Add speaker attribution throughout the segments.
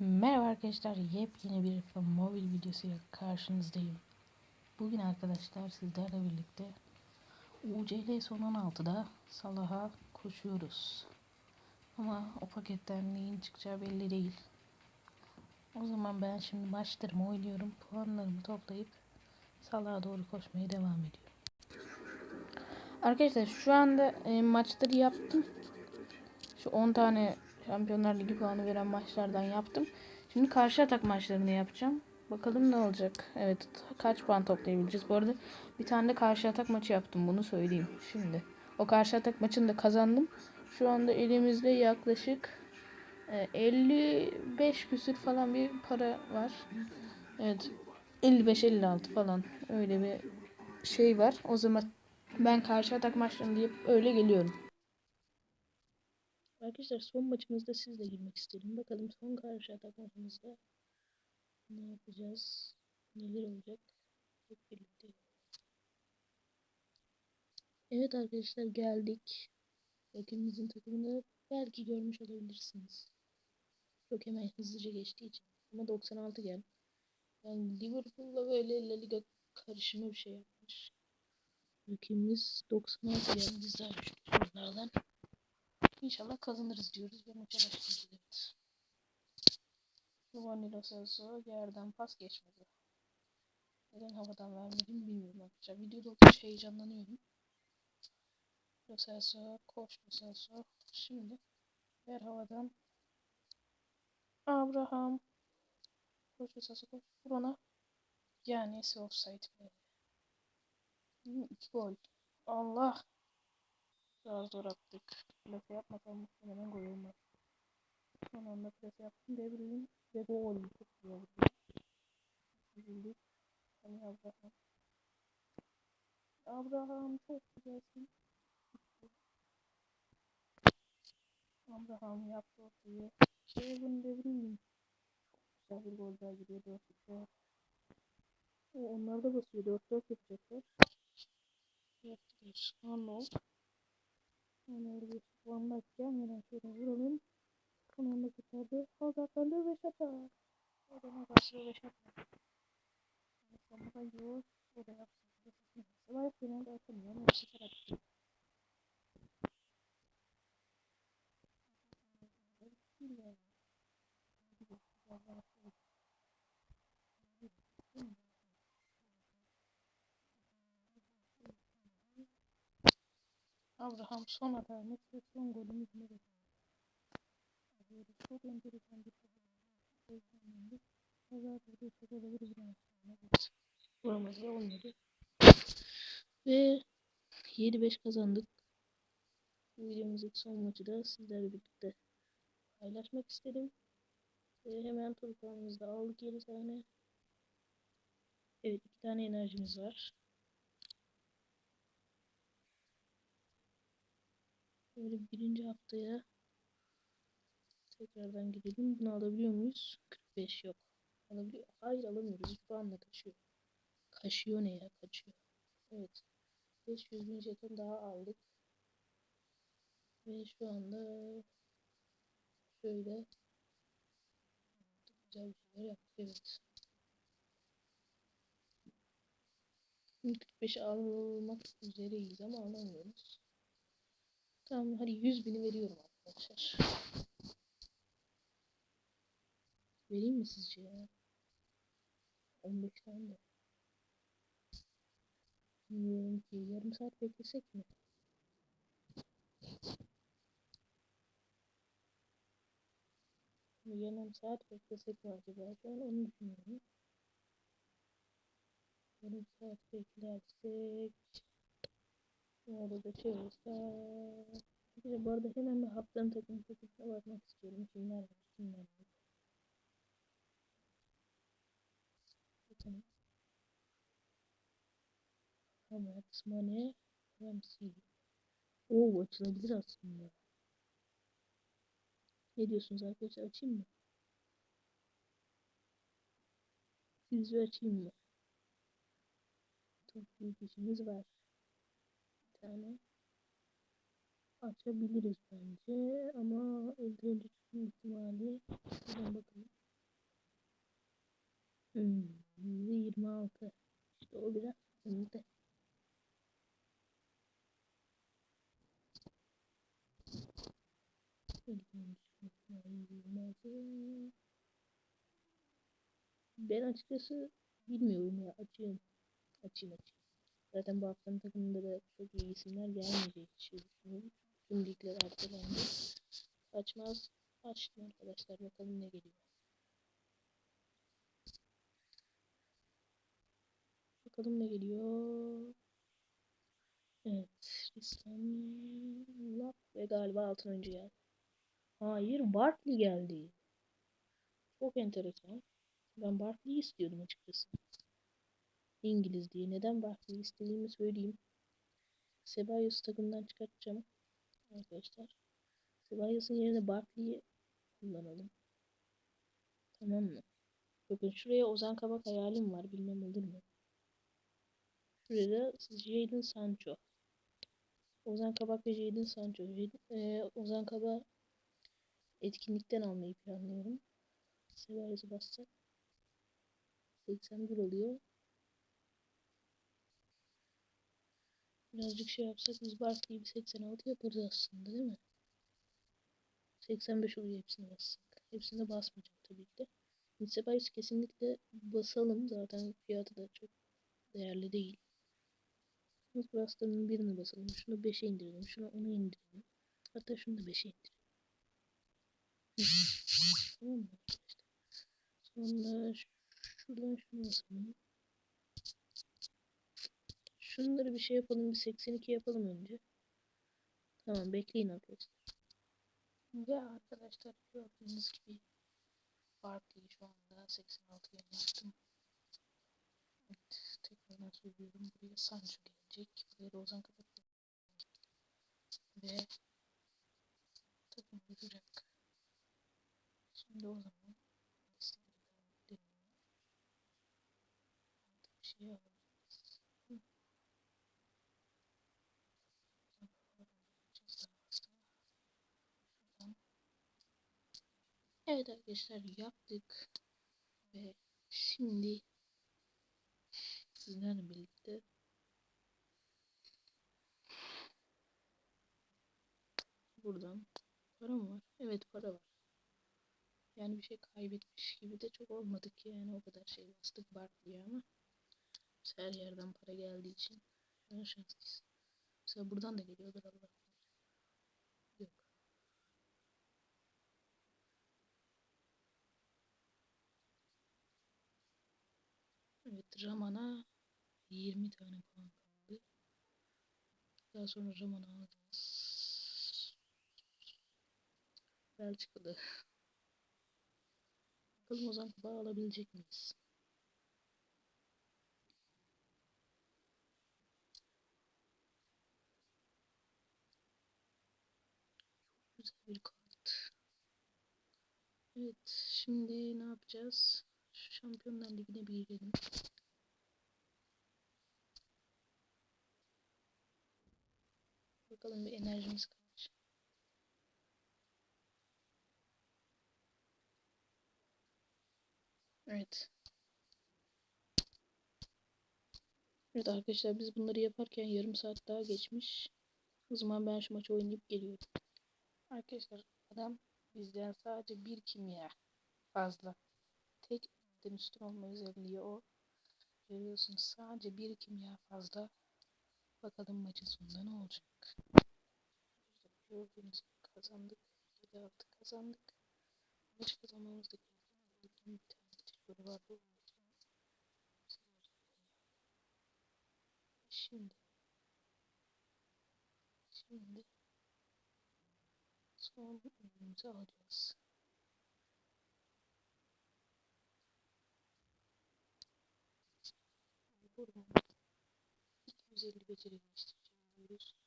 Speaker 1: Merhaba arkadaşlar, yepyeni bir mobil videosuyla karşınızdayım. Bugün arkadaşlar sizlerle birlikte UCL son 16'da Salah'a koşuyoruz. Ama o paketten neyin çıkacağı belli değil. O zaman ben şimdi maçlarımı oynuyorum, puanlarımı toplayıp Salah'a doğru koşmaya devam ediyorum. Arkadaşlar şu anda e, maçları yaptım. Şu 10 tane Şampiyonlar Ligi puanı veren maçlardan yaptım. Şimdi karşı atak maçlarını yapacağım. Bakalım ne olacak. Evet kaç puan toplayabileceğiz. Bu arada bir tane de karşı atak maçı yaptım. Bunu söyleyeyim şimdi. O karşı atak maçını da kazandım. Şu anda elimizde yaklaşık 55 küsür falan bir para var. Evet 55-56 falan öyle bir şey var. O zaman ben karşı atak maçlarını deyip öyle geliyorum. Arkadaşlar son maçımızda sizle girmek istedim. Bakalım son karşı atak maçımızda ne yapacağız? Neler olacak? Hep birlikte. Evet arkadaşlar geldik. Rakibimizin takımını belki görmüş olabilirsiniz. Çok hemen hızlıca geçtiği için. Ama 96 gel. Yani Liverpool'la böyle La Liga karışımı bir şey yapmış. Rakibimiz 96 gel. Biz daha güçlüyüz onlardan. İnşallah kazanırız diyoruz ve maça başlıyoruz. Evet. Vanilla Celso yerden pas geçmedi. Neden havadan vermedim bilmiyorum arkadaşlar. Videoda oldukça heyecanlanıyorum. Lo Celso, koş Lo Celso. Şimdi ver havadan. Abraham. Koş Lo Celso koş. Vur ona. İse offside iki gol. Allah. Biraz zor attık. Plase yapmasam muhtemelen gol olmaz. Son anda plase yaptım. De Bruyne ve gol. Çok güzel oldu. Üzüldük. Hani Abraham. Abraham çok güzelsin. Abraham yaptı ortayı. De Bruyne. Çok güzel bir gol daha gidiyor. 4-3'e. Onlar da basıyor. 4-4 yapacaklar. Yaptılar. Arnold. Onları bir Van Dijk gelmeden şöyle vuralım. Anda kurtardı. Hazard'larla ve şata. O da Hazard'la ve şata. Yani sonra yiyor. O da yapsın. Sabah genelde atamıyor ama bu sefer attı. Abraham son hatamız ve son dedi? Böyle çok enteresan bir heyecanlandık. Pazar burada çok olabilir bir da olmadı. Ve 7-5 kazandık. Bu videomuzdaki son maçı da sizlerle birlikte paylaşmak istedim. Ve hemen tur puanımızda aldık 7 tane. Evet 2 tane enerjimiz var. Böyle birinci haftaya tekrardan gidelim. Bunu alabiliyor muyuz? 45 yok. Alabiliyor. Hayır alamıyoruz. 3 puanla kaçıyor. Kaşıyor ne ya? Kaçıyor. Evet. 500 bin jeton daha aldık. Ve şu anda şöyle güzel bir şeyler yaptık. Evet. 45 almak üzereyiz ama alamıyoruz. Tamam hadi 100 bini veriyorum arkadaşlar. Vereyim mi sizce ya? 15 tane de. Bilmiyorum ki yarım saat beklesek mi? Yarım saat beklesek mi acaba? Ben onu düşünüyorum. Yarım saat beklersek şey olsa bir bu arada hemen bir haftanın takım paketine bakmak istiyorum. Kimler var, kimler yok. Bakalım. Havertz, Mane, Ramsey. Oo açılabilir aslında. Ne diyorsunuz arkadaşlar açayım mı? Sizce açayım mı? Çok büyük işimiz var tane açabiliriz bence ama elde çıkma ihtimali şuradan bakalım. Hmm, 26. İşte o biraz sıkıntı. Ben açıkçası bilmiyorum ya açayım. Açayım açayım. Zaten bu haftanın takımında da çok iyi isimler gelmeyecek şey düşünüyorum. Tüm ligler ertelendi. Açmaz. Açtım arkadaşlar bakalım ne geliyor. Bakalım ne geliyor. Evet. İstanbul ve galiba altın oyuncu geldi. Hayır Barkley geldi. Çok enteresan. Ben Barkley'i istiyordum açıkçası. İngiliz diye. Neden Barkley'i istediğimi söyleyeyim. Ceballos takımdan çıkartacağım. Arkadaşlar. Cebalos'un yerine Barkley'i kullanalım. Tamam mı? Bakın şuraya Ozan Kabak hayalim var. Bilmem olur mu? Şuraya da Jadon Sancho. Ozan Kabak ve Jadon Sancho. Jadon, e, Ozan Kabak etkinlikten almayı planlıyorum. Severiz'i bassak. 81 oluyor. Birazcık şey yapsak biz Barkley'i bir 86 yaparız aslında değil mi? 85 oluyor hepsini bassak. Hepsini basmayacağım tabii ki de. Sebayus kesinlikle basalım. Zaten fiyatı da çok değerli değil. Buras'tan birini basalım. Şunu 5'e indirelim. Şunu 10'a indirelim. Hatta şunu da 5'e indirelim. tamam mı? Sonra şuradan şunu basalım. Şunları bir şey yapalım. Bir 82 yapalım önce. Tamam bekleyin arkadaşlar. Ve arkadaşlar gördüğünüz gibi Barkley'i şu anda 86 yaptım. Evet, tekrardan söylüyorum. Buraya Sancho gelecek. Buraya da Ozan Kabak Ve takım duracak. Şimdi o zaman bir şey alacağız. Evet arkadaşlar yaptık ve şimdi sizlerle birlikte buradan para mı var? Evet para var. Yani bir şey kaybetmiş gibi de çok olmadık yani o kadar şey bastık Barkley'e ama her yerden para geldiği için şanslıyız. Mesela buradan da geliyordur Allah. Yok. Evet Raman'a 20 tane puan kaldı. Daha sonra Raman'ı alacağız. Belçika'da. Bakalım o zaman kupa alabilecek miyiz? Güzel bir kart. Evet, şimdi ne yapacağız? Şu Şampiyonlar Ligi'ne bir girelim. Bakalım bir enerjimiz kaç. Evet. Evet arkadaşlar biz bunları yaparken yarım saat daha geçmiş. O zaman ben şu maçı oynayıp geliyorum. Arkadaşlar adam bizden sadece bir kimya fazla. Tek üstün olma özelliği o. Görüyorsunuz sadece bir kimya fazla. Bakalım maçın sonunda ne olacak. Gördüğünüz gibi kazandık. 7-6 kazandık. Maç kazanmamız da gerekiyor. Bir tane tecrübe var. Şimdi Şimdi son ürünümüzü alacağız. Buradan 250 beceri geliştireceğim.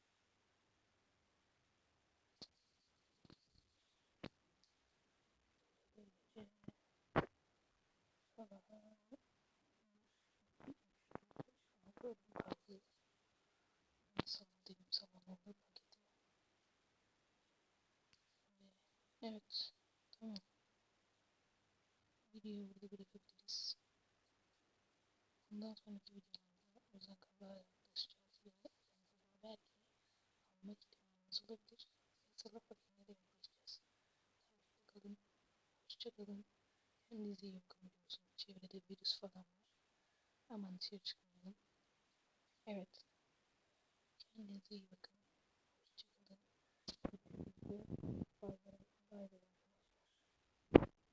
Speaker 1: Evet. Tamam. Videoyu burada bırakabiliriz. Bundan sonraki videolarda özel kalığa özel kalığı belki alma ihtimalimiz olabilir. Yasal paketine de yaklaşacağız. Takipte kalın. Hoşça kalın. Kendinize iyi bakın biliyorsunuz. Çevrede virüs falan var. Aman dışarı çıkmayalım. Evet. Kendinize iyi bakın. Hoşça kalın.